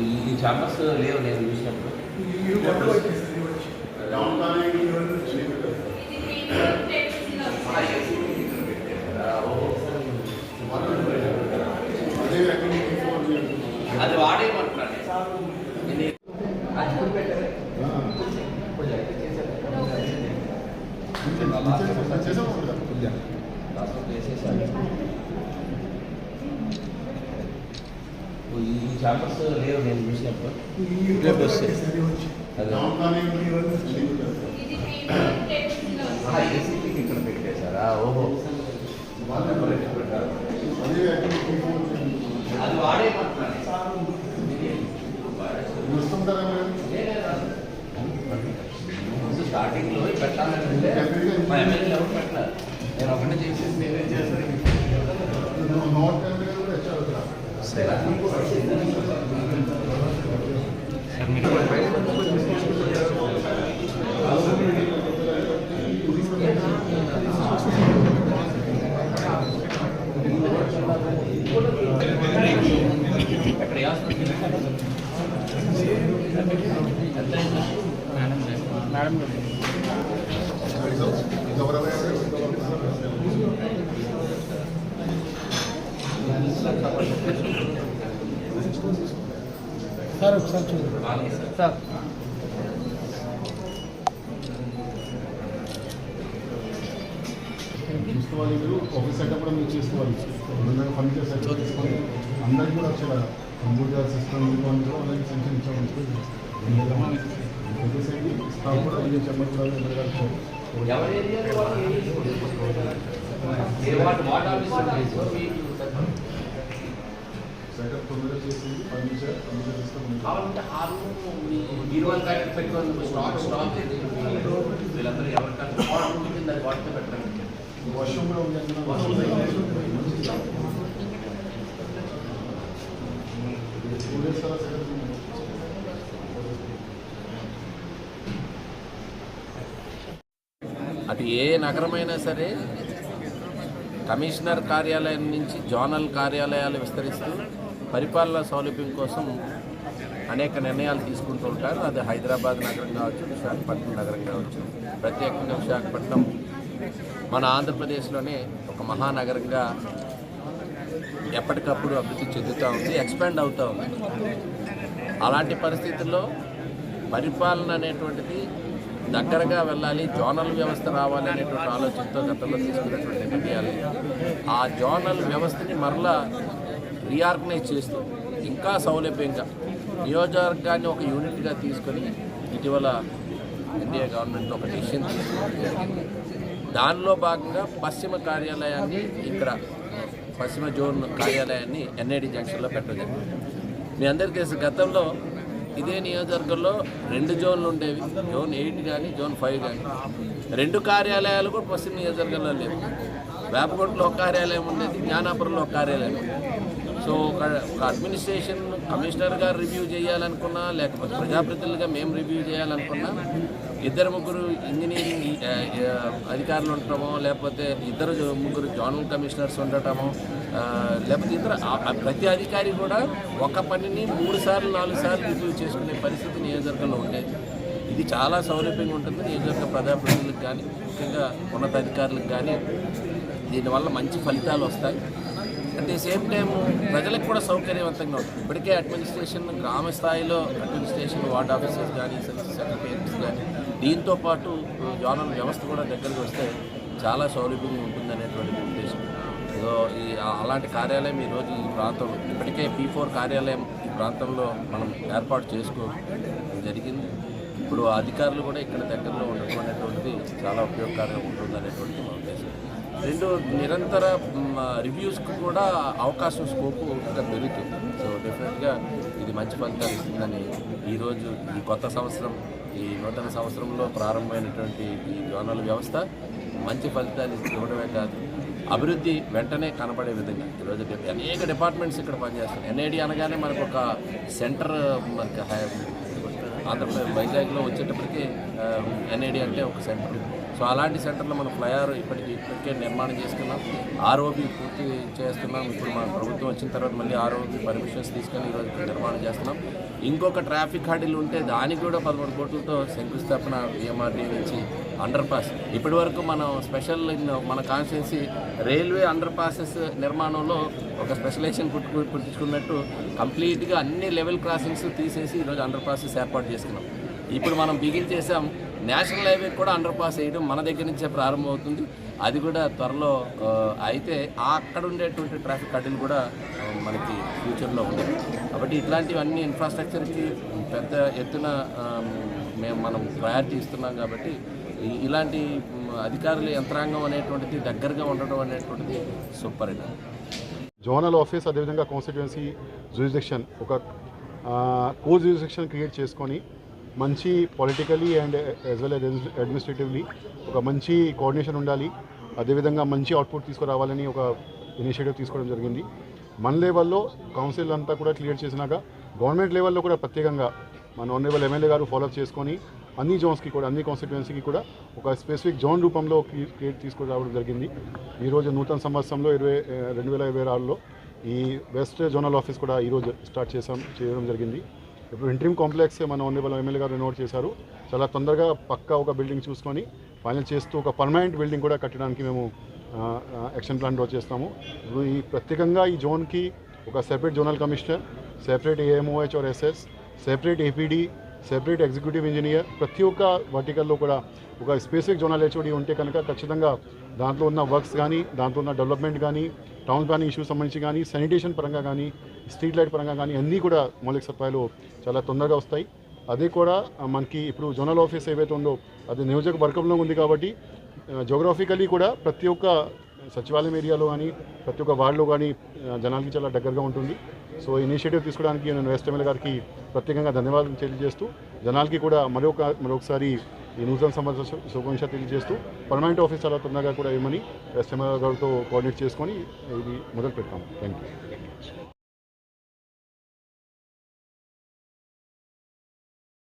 ఈ జామస్ లేవు నేను చూసినప్పుడు ఈ ఛాంబర్స్ లేవు నేను చూసినప్పుడు రేపు వస్తాయి. అదే. ఆ, ఏసీపీకి ఇక్కడ పెట్టేశారా ఓహో అది వాడేయమంటున్నాను ముందు స్టార్టింగ్లో పెట్టాలంటే మా ఎమ్మెల్యే ఎవరు పెట్టాలి నేను ఒకటే చేసేసి నేనేం చేస్తాను ఎక్కడ మేడం సార్ ఒకసారి చూడండి. సార్. చూసుకోవాలి మీరు ఆఫీస్ సెటప్ కూడా మీరు చేసుకోవాలి. అందరూ ఫర్నిచర్ సెటప్ చేసుకొని అందరికీ కూడా వచ్చేలా కంప్యూటర్ సిస్టమ్ కూడా అలాగే సెంక్షన్ ఇచ్చామని చెప్పేసి స్టాఫ్ కూడా ఇది చెప్పడం కూడా ఎదురుగా ఎవరి ఏరియాలో వాళ్ళు ఏ ఏ వార్డు వార్డు ఆఫీసర్ సెటప్ తొందరగా చేసి ఫర్నిచర్ ఫర్నిచర్ సిస్టమ్ కావాలంటే ఆ రూమ్ మీ బీరువాల్ ప్యాకెట్ పెట్టుకొని స్టాక్ స్టాక్ ఇది వీళ్ళందరూ ఎవరికైనా వాటర్ ఉంటుంది అది వాటితో పెట్టండి వాష్రూమ్ కూడా ఉంది టూ డేస్ అలా సెటప్ అటు ఏ నగరమైనా సరే కమిషనర్ కార్యాలయం నుంచి జోనల్ కార్యాలయాలు విస్తరిస్తూ పరిపాలన సౌలభ్యం కోసం అనేక నిర్ణయాలు తీసుకుంటూ ఉంటారు. అది హైదరాబాద్ నగరం కావచ్చు విశాఖపట్నం నగరం కావచ్చు ప్రత్యేకంగా విశాఖపట్నం. మన ఆంధ్రప్రదేశ్లోనే ఒక మహానగరంగా ఎప్పటికప్పుడు అభివృద్ధి చెందుతూ ఉంది ఎక్స్పాండ్ అవుతూ ఉంది. అలాంటి పరిస్థితుల్లో పరిపాలన అనేటువంటిది దగ్గరగా వెళ్ళాలి జోనల్ వ్యవస్థ రావాలి అనేటువంటి ఆలోచనతో గతంలో తీసుకున్నటువంటి నిర్ణయాలు. ఆ జోనల్ వ్యవస్థని మరలా రీఆర్గనైజ్ చేస్తూ ఇంకా సౌలభ్యంగా నియోజకవర్గాన్ని ఒక యూనిట్గా తీసుకొని ఇటీవల ఎన్డీఏ గవర్నమెంట్ ఒక డిసిషన్ తీసుకోవడం దానిలో భాగంగా పశ్చిమ కార్యాలయాన్ని ఇక్కడ పశ్చిమ జోన్ కార్యాలయాన్ని ఎన్ఐడి జంక్షన్లో పెట్టడం జరిగింది. మీ అందరికీ తెలుసు గతంలో ఇదే నియోజకవర్గంలో రెండు జోన్లు ఉండేవి. జోన్ ఎయిట్ కానీ జోన్ ఫైవ్ కానీ రెండు కార్యాలయాలు కూడా పశ్చిమ నియోజకవర్గంలో లేవు. వేపకోటలో ఒక కార్యాలయం ఉండేది జ్ఞానాపురంలో ఒక కార్యాలయం సో ఒక ఒక అడ్మినిస్ట్రేషన్ కమిషనర్ గారు రివ్యూ చేయాలనుకున్నా లేకపోతే ప్రజాప్రతినిధులుగా మేము రివ్యూ చేయాలనుకున్నా ఇద్దరు ముగ్గురు ఇంజనీరింగ్ అధికారులు ఉండటమో లేకపోతే ఇద్దరు ముగ్గురు జోనల్ కమిషనర్స్ ఉండటమో లేకపోతే ఇతర ప్రతి అధికారి కూడా ఒక పనిని మూడు సార్లు నాలుగు సార్లు రివ్యూ చేసుకునే పరిస్థితి నియోజకవర్గంలో ఉండేది ఇది చాలా సౌలభ్యంగా ఉంటుంది నియోజకవర్గ ప్రజాప్రతినిధులకు కానీ ముఖ్యంగా ఉన్నతాధికారులకు కానీ దీనివల్ల మంచి ఫలితాలు వస్తాయి. అట్ ది సేమ్ టైం ప్రజలకు కూడా సౌకర్యవంతంగా ఉంటుంది ఇప్పటికే అడ్మినిస్ట్రేషన్ గ్రామ స్థాయిలో అడ్మినిస్ట్రేషన్ వార్డ్ ఆఫీసర్స్ కానీ సెక్రటరీస్ కానీ దీంతో పాటు జోనల్ వ్యవస్థ కూడా దగ్గరికి వస్తే చాలా సౌలభ్యంగా ఉంటుంది అనేటువంటి ఉద్దేశం. సో ఈ అలాంటి కార్యాలయం ఈరోజు ఈ ప్రాంతం ఇప్పటికే పీ ఫోర్ కార్యాలయం ఈ ప్రాంతంలో మనం ఏర్పాటు చేసుకో జరిగింది. ఇప్పుడు అధికారులు కూడా ఇక్కడ దగ్గరలో ఉండటం అనేటువంటిది చాలా ఉపయోగకరంగా ఉంటుంది అనేటువంటి మా ఉద్దేశం. రెండు నిరంతర రివ్యూస్కి కూడా అవకాశం స్కోపు ఇంకా పెరుగుతుంది సో డెఫినెట్గా ఇది మంచి ఫలితాలు ఇస్తుందని ఈరోజు ఈ కొత్త సంవత్సరం ఈ నూతన సంవత్సరంలో ప్రారంభమైనటువంటి ఈ జోనల్ వ్యవస్థ మంచి ఫలితాలు ఇవ్వడమే కాదు అభివృద్ధి వెంటనే కనబడే విధంగా. ఈరోజు అనేక డిపార్ట్మెంట్స్ ఇక్కడ పనిచేస్తున్నాయి. ఎన్ఐడి అనగానే మనకు ఒక సెంటర్ మనకి హై- ఆంధ్రప్రదేశ్ వైజాగ్లో వచ్చేటప్పటికి ఎన్ఐడి అంటే ఒక సెంటర్ సో అలాంటి సెంటర్లో మన ఫ్లైఆర్ ఇప్పటికి ఇప్పటికే నిర్మాణం చేసుకున్నాం. ఆర్ఓబి పూర్తి చేస్తున్నాం. ఇప్పుడు మన ప్రభుత్వం వచ్చిన తర్వాత మళ్ళీ ఆర్ఓబి పర్మిషన్స్ తీసుకొని ఈరోజు నిర్మాణం చేస్తున్నాం. ఇంకొక ట్రాఫిక్ హాడీలు ఉంటే దానికి కూడా పదమూడు కోట్లతో శంకుస్థాపన బిఎంఆర్డీ నుంచి అండర్ పాస్. ఇప్పటి వరకు మనం స్పెషల్ మన కాన్స్టిట్యున్సీ రైల్వే అండర్ పాసెస్ నిర్మాణంలో ఒక స్పెషలైజేషన్ పుట్టు పుట్టించుకున్నట్టు కంప్లీట్గా అన్ని లెవెల్ క్రాసింగ్స్ తీసేసి ఈరోజు అండర్ పాసెస్ ఏర్పాటు చేసుకున్నాం. ఇప్పుడు మనం బిగిన్ చేసాం నేషనల్ హైవే కూడా అండర్ పాస్ వేయడం మన దగ్గర నుంచే ప్రారంభమవుతుంది. అది కూడా త్వరలో అయితే అక్కడ ఉండేటువంటి ట్రాఫిక్ కడ్డీలు కూడా మనకి ఫ్యూచర్లో ఉండేవి. కాబట్టి ఇట్లాంటివన్నీ ఇన్ఫ్రాస్ట్రక్చర్కి పెద్ద ఎత్తున మేము మనం ప్రయారిటీ ఇస్తున్నాం కాబట్టి ఇలాంటి అధికారుల యంత్రాంగం అనేటువంటిది దగ్గరగా ఉండడం అనేటువంటిది సూపర్ జోనల్ ఆఫీస్ అదేవిధంగా కాన్స్టిట్యున్సీ జ్యూరిడిక్షన్ ఒక కో జ్యూరిడిక్షన్ క్రియేట్ చేసుకొని మంచి politically and as well administratively ఒక మంచి కోఆర్డినేషన్ ఉండాలి. అదేవిధంగా మంచి అవుట్పుట్ తీసుకురావాలని ఒక ఇనిషియేటివ్ తీసుకోవడం జరిగింది. మన లెవెల్లో కౌన్సిల్ అంతా కూడా క్లియర్ చేసినాక గవర్నమెంట్ లెవెల్లో కూడా ప్రత్యేకంగా మన ఆనరేబుల్ ఎమ్మెల్యే గారు ఫాలోఅప్ చేసుకొని అన్ని జోన్స్కి కూడా అన్ని కాన్స్టిట్యుయెన్సీకి కూడా ఒక స్పెసిఫిక్ జోన్ రూపంలో క్రియేట్ తీసుకురావడం జరిగింది. ఈరోజు నూతన సంవత్సరంలో ఇరవై రెండు వేల ఇరవై ఆరులో ఈ వెస్ట్ జోనల్ ఆఫీస్ కూడా ఈరోజు స్టార్ట్ చేసాం చేయడం జరిగింది. ఇప్పుడు ఇంట్రీమ్ కాంప్లెక్స్ మన ఆనరబుల్ ఎమ్మెల్యే గారు రెనోట్ చేశారు. చాలా తొందరగా పక్కా ఒక బిల్డింగ్ చూసుకొని ఫైనల్ చేస్తూ ఒక పర్మనెంట్ బిల్డింగ్ కూడా కట్టడానికి మేము యాక్షన్ ప్లాన్ డ్రా చేస్తాము. ఇప్పుడు ఈ ప్రత్యేకంగా ఈ జోన్కి ఒక separate zonal commissioner separate AMOH R SS separate APD separate executive engineer ప్రతి ఒక్క వర్టికల్లో కూడా ఒక స్పెసిఫిక్ జోనల్ హెచ్ఓడి ఉంటే కనుక ఖచ్చితంగా దాంట్లో ఉన్న వర్క్స్ కానీ దాంట్లో ఉన్న డెవలప్మెంట్ కానీ టౌన్ ప్లానింగ్ ఇష్యూస్ సంబంధించి కానీ శానిటేషన్ పరంగా కానీ స్ట్రీట్ లైట్ పరంగా కానీ అన్నీ కూడా మౌలిక సదుపాయాలు చాలా తొందరగా వస్తాయి. అదే కూడా మనకి ఇప్పుడు జోనల్ ఆఫీస్ ఏవైతే ఉందో అది నియోజకవర్గంలో ఉంది కాబట్టి జోగ్రఫికలీ కూడా ప్రతి ఒక్క సచివాలయం ఏరియాలో కానీ ప్రతి ఒక్క వార్డులో కానీ జనాలకి చాలా దగ్గరగా ఉంటుంది. సో ఇనిషియేటివ్ తీసుకోవడానికి నేను ఎస్ఎంఎల్ గారికి ప్రత్యేకంగా ధన్యవాదాలు తెలియజేస్తూ జనాలకి కూడా మరొక మరొకసారి ఈ నూతన సంవత్సర శుభాకాంక్ష తెలియజేస్తూ పర్మనెంట్ ఆఫీస్ చాలా తొందరగా కూడా ఇవ్వమని వెస్ట్ గారితో కోఆర్డినేట్ చేసుకొని ఇది మొదలు పెడతాము థ్యాంక్ యూ